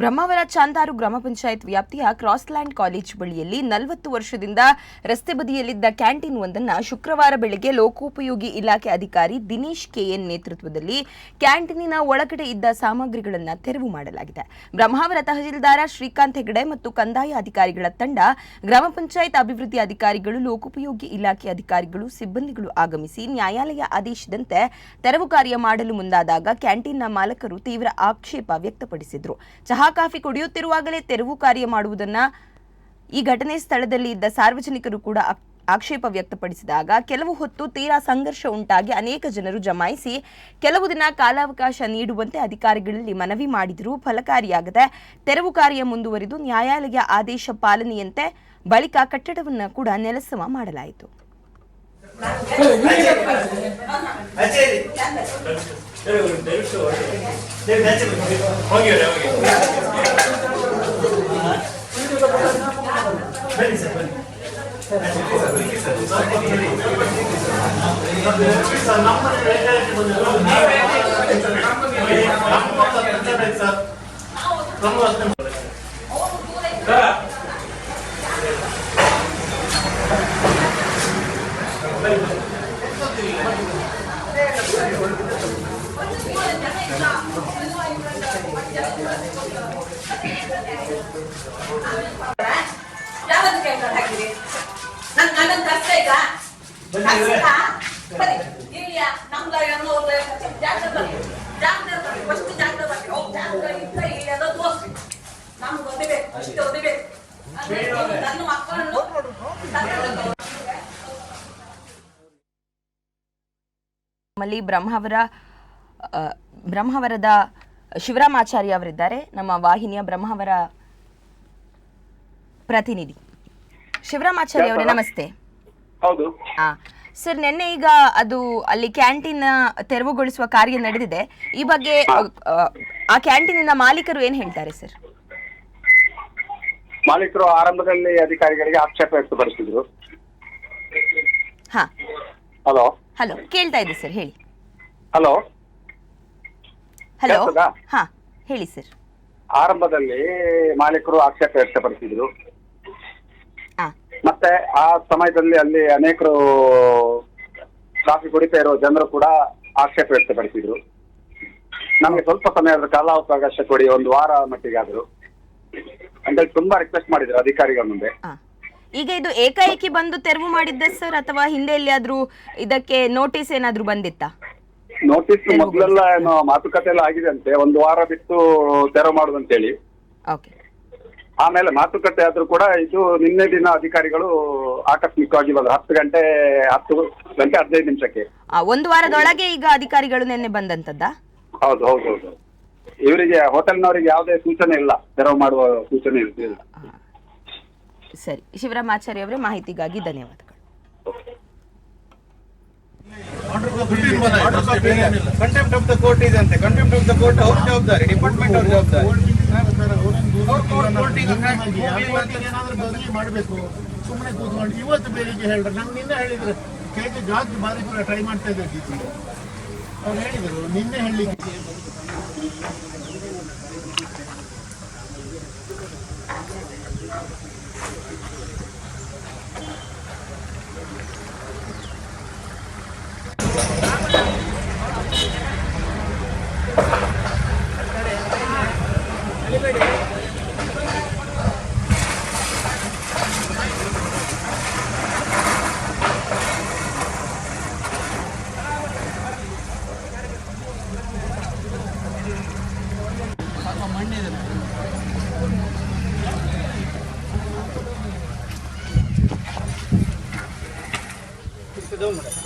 ಬ್ರಹ್ಮಾವರ ಚಾಂದಾರು ಗ್ರಾಮ ಪಂಚಾಯತ್ ವ್ಯಾಪ್ತಿಯ ಕ್ರಾಸ್ಲ್ಯಾಂಡ್ ಕಾಲೇಜ್ ಬಳಿಯಲ್ಲಿ ನಲವತ್ತು ವರ್ಷದಿಂದ ರಸ್ತೆ ಬದಿಯಲ್ಲಿದ್ದ ಕ್ಯಾಂಟೀನ್ ಒಂದನ್ನು ಶುಕ್ರವಾರ ಬೆಳಗ್ಗೆ ಲೋಕೋಪಯೋಗಿ ಇಲಾಖೆ ಅಧಿಕಾರಿ ದಿನೇಶ್ ಕೆಎನ್ ನೇತೃತ್ವದಲ್ಲಿ ಕ್ಯಾಂಟೀನಿನ ಒಳಗಡೆ ಇದ್ದ ಸಾಮಗ್ರಿಗಳನ್ನು ತೆರವು ಮಾಡಲಾಗಿದೆ. ಬ್ರಹ್ಮಾವರ ತಹಸೀಲ್ದಾರ ಶ್ರೀಕಾಂತ್ ಹೆಗಡೆ ಮತ್ತು ಕಂದಾಯ ಅಧಿಕಾರಿಗಳ ತಂಡ, ಗ್ರಾಮ ಪಂಚಾಯತ್ ಅಭಿವೃದ್ಧಿ ಅಧಿಕಾರಿಗಳು, ಲೋಕೋಪಯೋಗಿ ಇಲಾಖೆ ಅಧಿಕಾರಿಗಳು, ಸಿಬ್ಬಂದಿಗಳು ಆಗಮಿಸಿ ನ್ಯಾಯಾಲಯ ಆದೇಶದಂತೆ ತೆರವು ಕಾರ್ಯ ಮಾಡಲು ಮುಂದಾದಾಗ ಕ್ಯಾಂಟೀನ್ನ ಮಾಲಕರು ತೀವ್ರ ಆಕ್ಷೇಪ ವ್ಯಕ್ತಪಡಿಸಿದರು. ಚಹಾ ಕಾಫಿ ಕುಡಿಯುತ್ತಿರುವಾಗಲೇ ತೆರವು ಕಾರ್ಯ ಮಾಡುವುದನ್ನ ಈ ಘಟನೆ ಸ್ಥಳದಲ್ಲಿ ಇದ್ದ ಸಾರ್ವಜನಿಕರು ಕೂಡ ಆಕ್ಷೇಪ ವ್ಯಕ್ತಪಡಿಸಿದಾಗ ಕೆಲವು ಹೊತ್ತು ತೀರಾ ಸಂಘರ್ಷ ಉಂಟಾಗಿ ಅನೇಕ ಜನರು ಜಮಾಯಿಸಿ ಕೆಲವು ದಿನ ಕಾಲಾವಕಾಶ ನೀಡುವಂತೆ ಅಧಿಕಾರಿಗಳಲ್ಲಿ ಮನವಿ ಮಾಡಿದರೂ ಫಲಕಾರಿಯಾಗದೆ ತೆರವು ಕಾರ್ಯ ಮುಂದುವರಿದು ನ್ಯಾಯಾಲಯ ಆದೇಶ ಪಾಲನೆಯಂತೆ ಬಳಿಕ ಕಟ್ಟಡವನ್ನು ಕೂಡ ನೆಲಸಮ ಮಾಡಲಾಯಿತು. 여러분 내일 내일 날짜는 거기요 Thank you. ಯಾವತ್ತು ಕೇಳ್ಕೊಂಡು ಹಾಕಿರಿ ಬ್ರಹ್ಮಾವರ ಬ್ರಹ್ಮಾವರದ ಶಿವರಾಮಾಚಾರ್ಯ ಅವರಿದ್ದಾರೆ ನಮ್ಮ ವಾಹಿನಿಯ ಬ್ರಹ್ಮವರ ಪ್ರತಿನಿಧಿ. ಶಿವರಾಮಾಚಾರ್ಯ ಅವರೇ ನಮಸ್ತೆ. ಹೌದು. ಹಾ ಸರ್ ನಿನ್ನೆ ಈಗ ಅದು ಅಲ್ಲಿ ಕ್ಯಾಂಟೀನ್ ತೆರವುಗೊಳಿಸುವ ಕಾರ್ಯ ನಡೆದಿದೆ. ಈ ಬಗ್ಗೆ ಆ, ಆ ಕ್ಯಾಂಟೀನಿನ ಮಾಲೀಕರು ಏನ್ ಹೇಳ್ತಾರೆ ಸರ್? ಮಾಲೀಕರು ಆರಂಭದಲ್ಲಿ ಅಧಿಕಾರಿಗಳಿಗೆ ಆಕ್ಷೇಪ ವ್ಯಕ್ತಪಡಿಸಿದ್ರು. ಹಾ. ಹಲೋ. ಹಲೋ ಕೇಳ್ತಾ ಇದೆ ಸರ್ ಹೇಳಿ. ಹಲೋ. ಹಲೋ? ಹಾ ಹೇಳಿ ಸರ್ ಆರಂಭದಲ್ಲಿ ಮಾಲೀಕರು ಆಕ್ಷೇಪ ವ್ಯಕ್ತಪಡಿಸಿದ್ರು. ಮತ್ತೆ ಆ ಸಮಯದಲ್ಲಿ ಅಲ್ಲಿ ಅನೇಕರು ಕಾಫಿ ಕುಡಿತಾ ಇರೋ ಜನರು ಕೂಡ ಆಕ್ಷೇಪ ವ್ಯಕ್ತಪಡಿಸಿದ್ರು. ನಮಗೆ ಸ್ವಲ್ಪ ಸಮಯದ ಕಾಲಾವಕಾಶ ಕೊಡಿ ಒಂದು ವಾರ ಮಟ್ಟಿಗಾದ್ರು ಅಂತ ತುಂಬಾ ರಿಕ್ವೆಸ್ಟ್ ಮಾಡಿದ್ರು ಅಧಿಕಾರಿಗಳ ಮುಂದೆ. ಈಗ ಇದು ಏಕಾಏಕಿ ಬಂದು ತೆರವು ಮಾಡಿದ್ದೆ ಸರ್ ಅಥವಾ ಹಿಂದೆ ಎಲ್ಲಿಯಾದ್ರೂ ಇದಕ್ಕೆ ನೋಟಿಸ್ ಏನಾದ್ರೂ ಬಂದಿತ್ತಾ? ನೋಟಿಸ್ ಮೊದಲೆಲ್ಲ ಏನು ಮಾತುಕತೆ ಎಲ್ಲ ಆಗಿದೆ ಅಂತೆ. ಒಂದು ವಾರ ಬಿಟ್ಟು ತೆರವು ಮಾಡುದಂತೇಳಿ ಓಕೆ. ಆಮೇಲೆ ಮಾತುಕತೆ ಆದ್ರೂ ಕೂಡ ಇದು ನಿನ್ನೆ ದಿನ ಅಧಿಕಾರಿಗಳು ಆಕಸ್ಮಿಕವಾಗಿ ಬಂದ್ರು ಹತ್ತು ಗಂಟೆ ಹತ್ತು ಗಂಟೆ ಹದಿನೈದು ನಿಮಿಷಕ್ಕೆ. ಆ, ಒಂದು ವಾರದೊಳಗೆ ಈಗ ಅಧಿಕಾರಿಗಳು ನಿನ್ನೆ ಬಂದಂತದ್ದಾ ಹೌದು ಹೌದು ಹೌದು. ಇವರಿಗೆ ಹೋಟೆಲ್ನವರಿಗೆ ಯಾವುದೇ ಸೂಚನೆ ಇಲ್ಲ. ತೆರವು ಮಾಡುವ ಸೂಚನೆ ಇಲ್ಲ ಸರಿ. ಶಿವರಾಮಾಚಾರ್ಯ ಅವರೇ ಮಾಹಿತಿಗಾಗಿ ಧನ್ಯವಾದಗಳು ಕಂಟೆಂಪ್ಟ್ ಆಫ್ ದ ಕೋರ್ಟ್ ಇದೆ ಅಂತೆ ಕಂಟೆಂಪ್ಟ್ ಆಫ್ ದ ಕೋರ್ಟ್ ಅವ್ರ ಜವಾಬ್ದಾರಿ ಡಿಪಾರ್ಟ್ಮೆಂಟ್ ಅವ್ರ ಜವಾಬ್ದಾರಿ. ಮಾಡಬೇಕು. ಸುಮ್ಮನೆ ಕೂತ್ಕೊಂಡು ಇವತ್ತು ಬೆಳಿಗ್ಗೆ ಹೇಳಿದ್ರೆ ನಂಗೆ ನಿನ್ನೆ ಹೇಳಿದ್ರು. ಕೇಕ್ ಜಾಸ್ತಿ ಬಾರಿ ಟ್ರೈ ಮಾಡ್ತಾ ಇದ್ದೆ ಅವ್ರು ಹೇಳಿದರು, ನಿನ್ನೆ ಹೇಳಲಿಕ್ಕೆ இருக்குது உங்களை